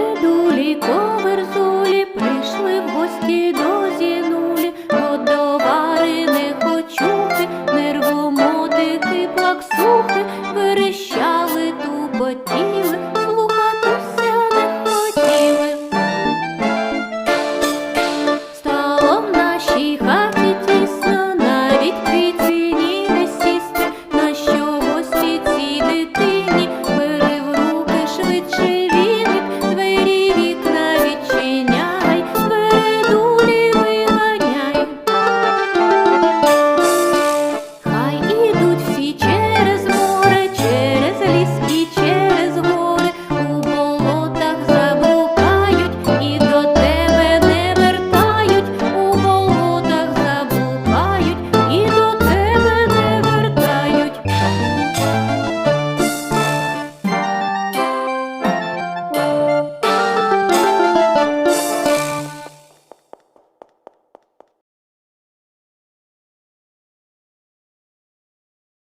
Дедулі, коверзулі, прийшли в гості до зінулі, водовари не хочу хочухи, нервомотики плаксу.